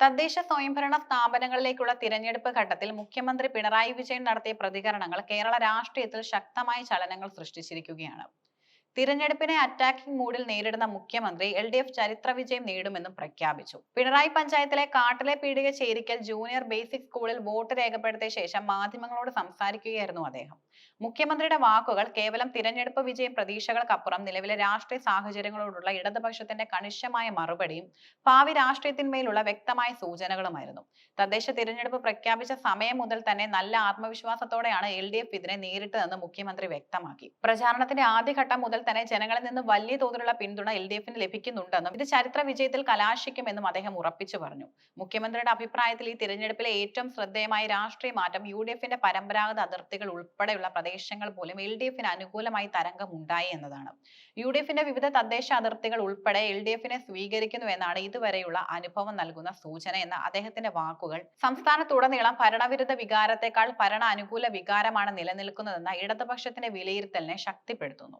തദ്ദേശ സ്വയംഭരണ സ്ഥാപനങ്ങളിലേക്കുള്ള തിരഞ്ഞെടുപ്പ് ഘട്ടത്തിൽ മുഖ്യമന്ത്രി പിണറായി വിജയൻ നടത്തിയ പ്രതികരണങ്ങൾ കേരള രാഷ്ട്രീയത്തിൽ ശക്തമായ ചലനങ്ങൾ സൃഷ്ടിച്ചിരിക്കുകയാണ്. തിരഞ്ഞെടുപ്പിനെ അറ്റാക്കിംഗ് മൂഡിൽ നേരിടുന്ന മുഖ്യമന്ത്രി എൽ ഡി എഫ് ചരിത്ര വിജയം നേടുമെന്നും പ്രഖ്യാപിച്ചു. പിണറായി പഞ്ചായത്തിലെ കാട്ടിലെ പീടിക ചേരിക്കൽ ജൂനിയർ ബേസിക് സ്കൂളിൽ വോട്ട് രേഖപ്പെടുത്തിയ ശേഷം മാധ്യമങ്ങളോട് സംസാരിക്കുകയായിരുന്നു അദ്ദേഹം. മുഖ്യമന്ത്രിയുടെ വാക്കുകൾ കേവലം തിരഞ്ഞെടുപ്പ് വിജയം പ്രതീക്ഷകൾക്കപ്പുറം നിലവിലെ രാഷ്ട്രീയ സാഹചര്യങ്ങളോടുള്ള ഇടതുപക്ഷത്തിന്റെ കണിശമായ മറുപടിയും ഭാവി രാഷ്ട്രീയത്തിന്മേലുള്ള വ്യക്തമായ സൂചനകളുമായിരുന്നു. തദ്ദേശ തിരഞ്ഞെടുപ്പ് പ്രഖ്യാപിച്ച സമയം മുതൽ തന്നെ നല്ല ആത്മവിശ്വാസത്തോടെയാണ് എൽ ഡി എഫ് ഇതിനെ നേരിട്ടതെന്ന് മുഖ്യമന്ത്രി വ്യക്തമാക്കി. പ്രചാരണത്തിന്റെ ആദ്യഘട്ടം മുതൽ തന്നെ ജനങ്ങളിൽ നിന്ന് വലിയ തോതിലുള്ള പിന്തുണ എൽ ഡി എഫിന് ലഭിക്കുന്നുണ്ടെന്നും ഇത് ചരിത്ര വിജയത്തിൽ കലാശിക്കുമെന്നും അദ്ദേഹം ഉറപ്പിച്ചു പറഞ്ഞു. മുഖ്യമന്ത്രിയുടെ അഭിപ്രായത്തിൽ ഈ തിരഞ്ഞെടുപ്പിലെ ഏറ്റവും ശ്രദ്ധേയമായ രാഷ്ട്രീയ മാറ്റം യു ഡി എഫിന്റെ പരമ്പരാഗത അതിർത്തികൾ ഉൾപ്പെടെയുള്ള പ്രദേശങ്ങൾ പോലും എൽ ഡി എഫിന് അനുകൂലമായി തരംഗം ഉണ്ടായി എന്നതാണ്. യു ഡി എഫിന്റെ വിവിധ തദ്ദേശ അതിർത്തികൾ ഉൾപ്പെടെ എൽ ഡി എഫിനെ സ്വീകരിക്കുന്നു എന്നാണ് ഇതുവരെയുള്ള അനുഭവം നൽകുന്ന സൂചന എന്ന അദ്ദേഹത്തിന്റെ വാക്കുകൾ. സംസ്ഥാനത്തുടനീളം ഭരണവിരുദ്ധ വികാരത്തെക്കാൾ ഭരണ അനുകൂല വികാരമാണ് നിലനിൽക്കുന്നതെന്ന ഇടതുപക്ഷത്തിന്റെ വിലയിരുത്തലിനെ ശക്തിപ്പെടുത്തുന്നു.